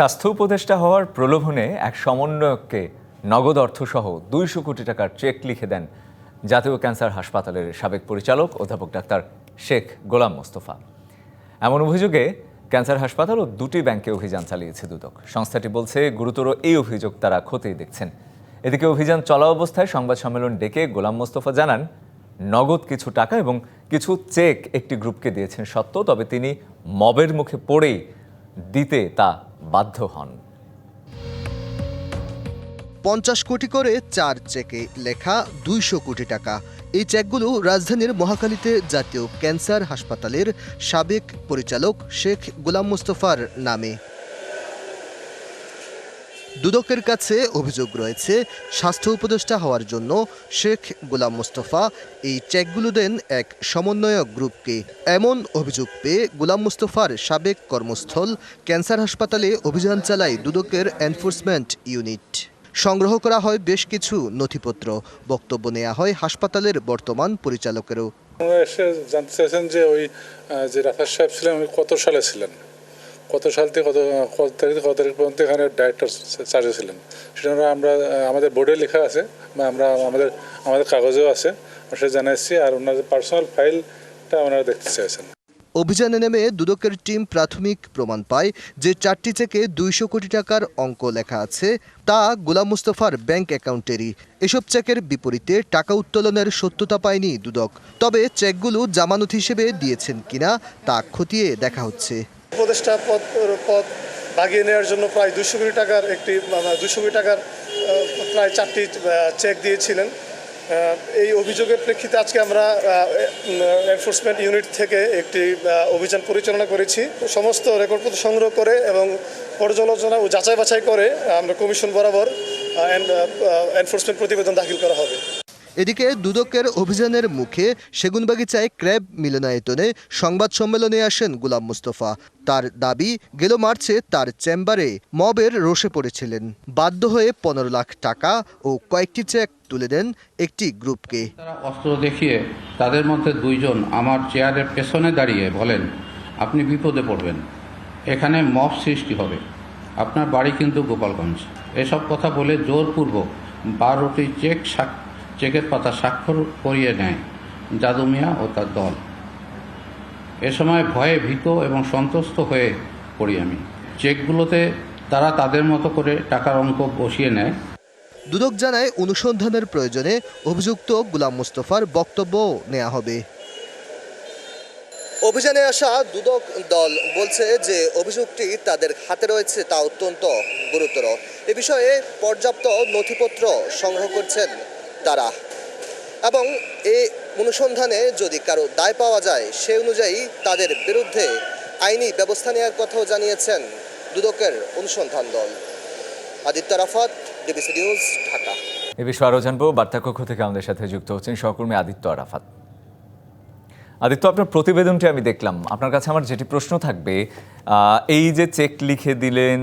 স্বাস্থ্য উপদেষ্টা হওয়ার প্রলোভনে এক সমন্বয়ককে নগদ অর্থসহ দুইশো কোটি টাকার চেক লিখে দেন জাতীয় ক্যান্সার হাসপাতালের সাবেক পরিচালক অধ্যাপক ডাক্তার শেখ গোলাম মোস্তফা। এমন অভিযোগে ক্যান্সার হাসপাতাল ও দুটি ব্যাংকে অভিযান চালিয়েছে দুদক। সংস্থাটি বলছে, গুরুতর এই অভিযোগ তারা খতিয়ে দেখছেন। এদিকে অভিযান চলা অবস্থায় সংবাদ সম্মেলন ডেকে গোলাম মোস্তফা জানান, নগদ কিছু টাকা এবং কিছু চেক একটি গ্রুপকে দিয়েছেন সত্য, তবে তিনি মবের মুখে পড়েই দিতে তা বাধ্য হন। পঞ্চাশ কোটি করে চার চেকে লেখা দুইশো কোটি টাকা। এই চেকগুলো রাজধানীর মহাকালীতে জাতীয় ক্যান্সার হাসপাতালের সাবেক পরিচালক শেখ গোলাম মুস্তফার নামে। দুদকের কাছে অভিযোগ রয়েছে, স্বাস্থ্য উপদেষ্টা হওয়ার জন্য শেখ গোলাম মুস্তফা এই চেকগুলো দেন এক সমন্বয়ক গ্রুপকে। এমন অভিযোগ পেয়ে গোলাম মুস্তফার সাবেক কর্মস্থল ক্যান্সার হাসপাতালে অভিযান চালায় দুদকের এনফোর্সমেন্ট ইউনিট। সংগ্রহ করা হয় বেশ কিছু নথিপত্র। বক্তব্য নেওয়া হয় হাসপাতালের বর্তমান পরিচালকেরও। এসে জানতে চাইছেন যে ওই যে রাফাজ সাহেব ছিলেন, উনি কত সালে ছিলেন? কত সাল থেকে কত কত তারিখ থেকে কত তারিখ পর্যন্ত এখানে ডাইরেক্টর চার্জে ছিলেন। সেটা আমরা- আমাদের বোর্ডে লেখা আছে, বা আমরা, আমাদের আমাদের কাগজেও আছে। সেটা জানাচ্ছি আর ওনাদের পার্সোনাল ফাইলটা ওনারা দেখতে চাইছেন। অভিযানে নেমে দুদকের টিম প্রাথমিক প্রমাণ পায় যে চারটি চেকে দুইশো কোটি টাকার অঙ্ক লেখা আছে, তা গোলাম মুস্তফার ব্যাংক অ্যাকাউন্টেরই এসব চেকের বিপরীতে টাকা উত্তোলনের সত্যতা পায়নি দুদক। তবে চেকগুলো জামানত হিসেবে দিয়েছেন কিনা তা খতিয়ে দেখা হচ্ছে। উপদেষ্টা পদ পদ বাগিয়ে নেওয়ার জন্য প্রায় দুশো কোটি টাকার একটি দুশো কোটি টাকার প্রায় চারটি চেক দিয়েছিলেন। এই অভিযোগের প্রেক্ষিতে আজকে আমরা এনফোর্সমেন্ট ইউনিট থেকে একটি অভিযান পরিচালনা করেছি। সমস্ত রেকর্ডপত্র সংগ্রহ করে এবং পর্যালোচনা ও যাচাই বাছাই করে আমরা কমিশন বরাবর এনফোর্সমেন্ট প্রতিবেদন দাখিল করা হবে। এদিকে দুদকের অভিযানের মুখে সেগুনবাগিচায় ক্র্যাব মিলনায়তনে সংবাদ সম্মেলনে আসেন গুলাম মুস্তফা। তার দাবি, গেল মার্চে তার চেম্বারে মবের রোষে পড়েছিলেন। বাধ্য হয়ে পনেরো লাখ টাকা ও কয়েকটি চেক তুলে দেন একটি গ্রুপকে। অস্ত্র দেখিয়ে তাদের মধ্যে দুইজন আমার চেয়ারের পেছনে দাঁড়িয়ে বলেন, আপনি বিপদে পড়বেন। এখানে মব সৃষ্টি হবে। আপনার বাড়ি কিন্তু গোপালগঞ্জ। এসব কথা বলে জোরপূর্বক বারোটি চেক চেকের পাতা স্বাক্ষর করিয়ে নেয় জাদু মিয়া ও তার দল। এ সময় ভয়ে ভীত এবং সন্ত্রস্ত হয়ে পড়ি আমি। চেকগুলোতে তারা তাদের মতো করে টাকার অঙ্ক বসিয়ে নেয়। দুদক জানায় অনুসন্ধানের প্রয়োজনে অভিযুক্ত গুলাম মুস্তফার বক্তব্য নেওয়া হবে। অভিযানে আসা দুদক দল বলছে যে অভিযোগটি তাদের হাতে রয়েছে তা অত্যন্ত গুরুতর। এ বিষয়ে পর্যাপ্ত নথিপত্র সংগ্রহ করছেন তারা এবং এই অনুসন্ধানে যদি কারও দায় পাওয়া যায়, সে অনুযায়ী তাদের বিরুদ্ধে আইনি ব্যবস্থা নেওয়ার কথাও জানিয়েছেন দুদকের অনুসন্ধান দল। Aditya Rafat DBC news, Dhaka. এ বিষয়ে আরও জানব। বার্তাকক্ষ থেকে আমাদের সাথে যুক্ত হচ্ছেন সহকর্মী আদিত্য আরাফাত আদিত্য, আপনার প্রতিবেদনটি আমি দেখলাম। আপনার কাছে আমার যেটি প্রশ্ন থাকবে এই যে চেক লিখে দিলেন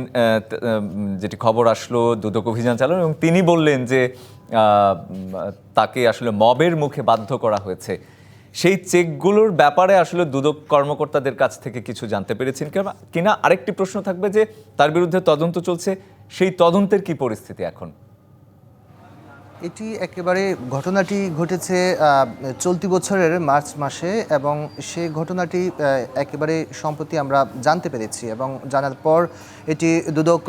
যেটি খবর আসলো, দুদক অভিযান চালানো এবং তিনি বললেন যে তাকে আসলে মবের মুখে বাধ্য করা হয়েছে। সেই চেকগুলোর ব্যাপারে আসলে দুদক কর্মকর্তাদের কাছ থেকে কিছু জানতে পেরেছেন কিনা- আরেকটি প্রশ্ন থাকবে যে, তার বিরুদ্ধে তদন্ত চলছে, সেই তদন্তের কি পরিস্থিতি এখন? এটি একেবারে ঘটনাটি ঘটেছে চলতি বছরের মার্চ মাসে এবং সে ঘটনাটি একেবারে সম্প্রতি আমরা জানতে পেরেছি এবং জানার পর এটি দুদক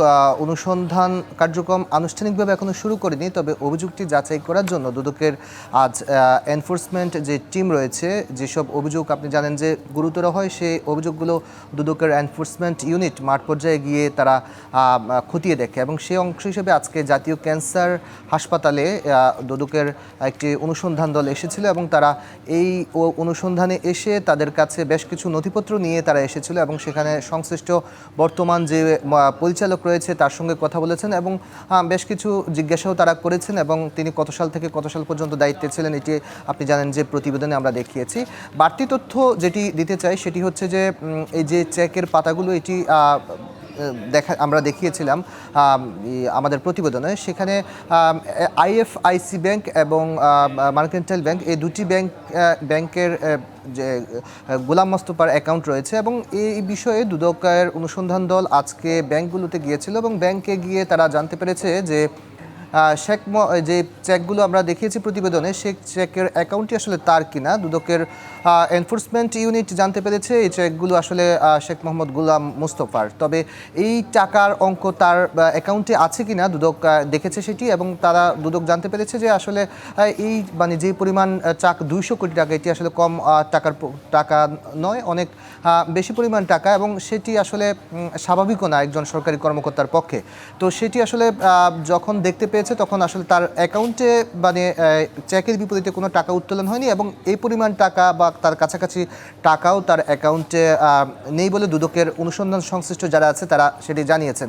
অনুসন্ধান কার্যক্রম আনুষ্ঠানিকভাবে এখনও শুরু করেনি, তবে অভিযোগটি যাচাই করার জন্য দুদকের আজ এনফোর্সমেন্ট যে টিম রয়েছে, যেসব অভিযোগ আপনি জানেন যে গুরুতর হয়, সেই অভিযোগগুলো দুদকের এনফোর্সমেন্ট ইউনিট মাঠ পর্যায়ে গিয়ে তারা খতিয়ে দেখে এবং সেই অংশ হিসেবে আজকে জাতীয় ক্যান্সার হাসপাতালে দুদকের একটি অনুসন্ধান দল এসেছিল এবং তারা এই অনুসন্ধানে এসে তাদের কাছে বেশ কিছু নথিপত্র নিয়ে তারা এসেছিল এবং সেখানে সংশ্লিষ্ট বর্তমান যে পরিচালক রয়েছে তার সঙ্গে কথা বলেছেন এবং বেশ কিছু জিজ্ঞাসাও তারা করেছেন এবং তিনি কত সাল থেকে কত সাল পর্যন্ত দায়িত্বে ছিলেন এটি আপনি জানেন যে প্রতিবেদনে আমরা দেখিয়েছি। বাড়তি তথ্য যেটি দিতে চাই সেটি হচ্ছে যে এই যে চেকের পাতাগুলো এটি দেখা, আমরা দেখিয়েছিলাম আমাদের প্রতিবেদনে। সেখানে আইএফআইসি ব্যাংক এবং মার্কেন্টাইল ব্যাংক, এই দুটি ব্যাংক ব্যাংকের যে গোলাম মোস্তফার অ্যাকাউন্ট রয়েছে এবং এই বিষয়ে দুদকের অনুসন্ধান দল আজকে ব্যাংকগুলোতে গিয়েছিল এবং ব্যাংকে গিয়ে তারা জানতে পেরেছে যে শেখ যে চেকগুলো আমরা দেখিয়েছি প্রতিবেদনে, সে চেকের অ্যাকাউন্টটি আসলে তার কিনা, দুদকের এনফোর্সমেন্ট ইউনিট জানতে পেরেছে, এই চেকগুলো আসলে শেখ মোহাম্মদ গুলাম মুস্তফার। তবে এই টাকার অঙ্ক তার অ্যাকাউন্টে আছে কি না দুদক দেখেছে সেটি এবং তারা, দুদক জানতে পেরেছে যে আসলে এই মানে যে পরিমাণ চাক দুইশো কোটি টাকা, এটি আসলে কম টাকার টাকা নয়, অনেক বেশি পরিমাণ টাকা এবং সেটি আসলে স্বাভাবিকও না একজন সরকারি কর্মকর্তার পক্ষে। তো সেটি আসলে যখন দেখতে পেয়েছে, তখন আসলে তার অ্যাকাউন্টে মানে চেকের বিপরীতে কোনো টাকা উত্তোলন হয়নি এবং এই পরিমাণ টাকা বা তার কাছাকাছি টাকাও তার অ্যাকাউন্টে নেই বলে দুদকের অনুসন্ধান সংশ্লিষ্ট যারা আছে তারা সেটি জানিয়েছেন।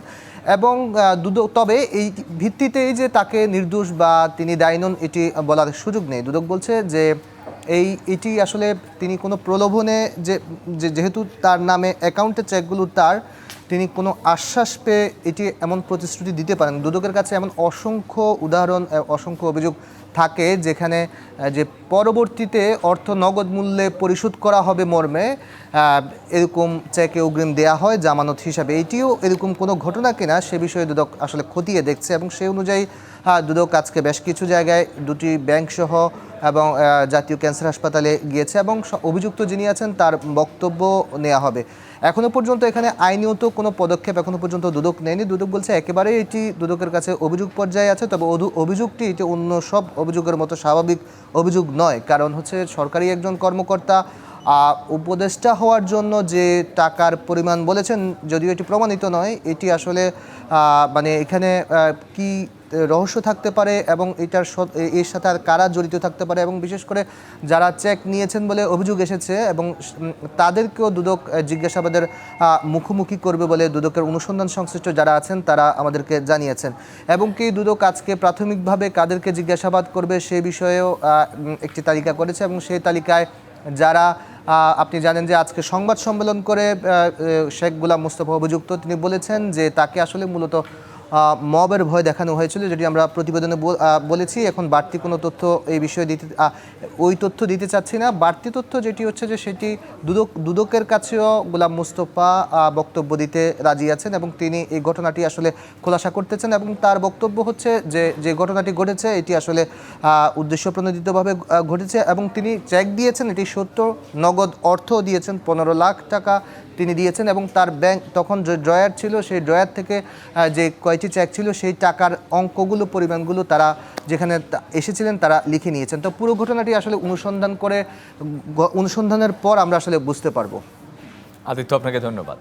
এবং দুদক, তবে এই ভিত্তিতেই যে তাকে নির্দোষ বা তিনি দায়ী নন, এটি বলার সুযোগ নেই। দুদক বলছে যে এই, এটি আসলে তিনি কোনো প্রলোভনে যে, যেহেতু তার নামে অ্যাকাউন্টের চেকগুলো তার, তিনি কোনো আশ্বাস পেয়ে এটি এমন প্রতিশ্রুতি দিতে পারেন। দুদকের কাছে এমন অসংখ্য উদাহরণ, অসংখ্য অভিযোগ থাকে যেখানে যে পরবর্তীতে অর্থ নগদ মূল্যে পরিশোধ করা হবে মর্মে এরকম চেকে অগ্রিম দেয়া হয় জামানত হিসাবে। এটিও এরকম কোনো ঘটনা কিনা সে বিষয়ে দুদক আসলে খতিয়ে দেখছে এবং সেই অনুযায়ী দুদক আজকে বেশ কিছু জায়গায় দুটি ব্যাংক সহ এবং জাতীয় ক্যান্সার হাসপাতালে গিয়েছে এবং অভিযুক্ত যিনি আছেন তার বক্তব্য নেওয়া হবে। এখনও পর্যন্ত এখানে আইনীয়ত কোনো পদক্ষেপ এখনও পর্যন্ত দুদক নেয়নি। দুদক বলছে একেবারেই এটি দুদকের কাছে অভিযোগ পর্যায়ে আছে, তবে অভিযোগটি এটি অন্য সব অভিযোগের মতো স্বাভাবিক অভিযোগ নয়। কারণ হচ্ছে সরকারি একজন কর্মকর্তা উপদেষ্টা হওয়ার জন্য যে টাকার পরিমাণ বলেছেন, যদিও এটি প্রমাণিত নয়, এটি আসলে মানে এখানে কি রহস্য থাকতে পারে এবং এটার এর সাথে আর কারা জড়িত থাকতে পারে এবং বিশেষ করে যারা চেক নিয়েছেন বলে অভিযোগ এসেছে এবং তাদেরকেও দুদক জিজ্ঞাসাবাদের মুখোমুখি করবে বলে দুদকের অনুসন্ধান সংশ্লিষ্ট যারা আছেন তারা আমাদেরকে জানিয়েছেন। এবং কি দুদক আজকে প্রাথমিকভাবে কাদেরকে জিজ্ঞাসাবাদ করবে সে বিষয়েও একটি তালিকা করেছে এবং সেই তালিকায় যারা আপনি জানেন যে আজকে সংবাদ সম্মেলন করে শেখ গুলাম মুস্তফা অভিযুক্ত। তিনি বলেছেন যে তাকে আসলে মূলত মবের ভয় দেখানো হয়েছিল, যেটি আমরা প্রতিবেদনে বলেছি। এখন বাড়তি কোনো তথ্য এই বিষয়ে দিতে ওই তথ্য দিতে চাচ্ছি না। বাড়তি তথ্য যেটি হচ্ছে যে সেটি দুদক, দুদকের কাছেও গোলাম মুস্তফা বক্তব্য দিতে রাজি আছেন এবং তিনি এই ঘটনাটি আসলে খোলাসা করতেছেন এবং তার বক্তব্য হচ্ছে যে যে ঘটনাটি ঘটেছে, এটি আসলে উদ্দেশ্যপ্রণোদিতভাবে ঘটেছে এবং তিনি চেক দিয়েছেন, এটি সত্য, নগদ অর্থ দিয়েছেন, পনেরো লাখ টাকা। তিনি দিয়েছেন এবং তার ব্যাংক তখন যে ড্রয়ার ছিল, সেই ড্রয়ার থেকে যে কয়টি চেক ছিল, সেই টাকার অঙ্কগুলো, পরিমাণগুলো তারা যেখানে এসেছিলেন, তারা লিখে নিয়েছেন। তো পুরো ঘটনাটি আসলে অনুসন্ধান করে অনুসন্ধানের পর আমরা আসলে বুঝতে পারব। আদিত্য, আপনাকে ধন্যবাদ।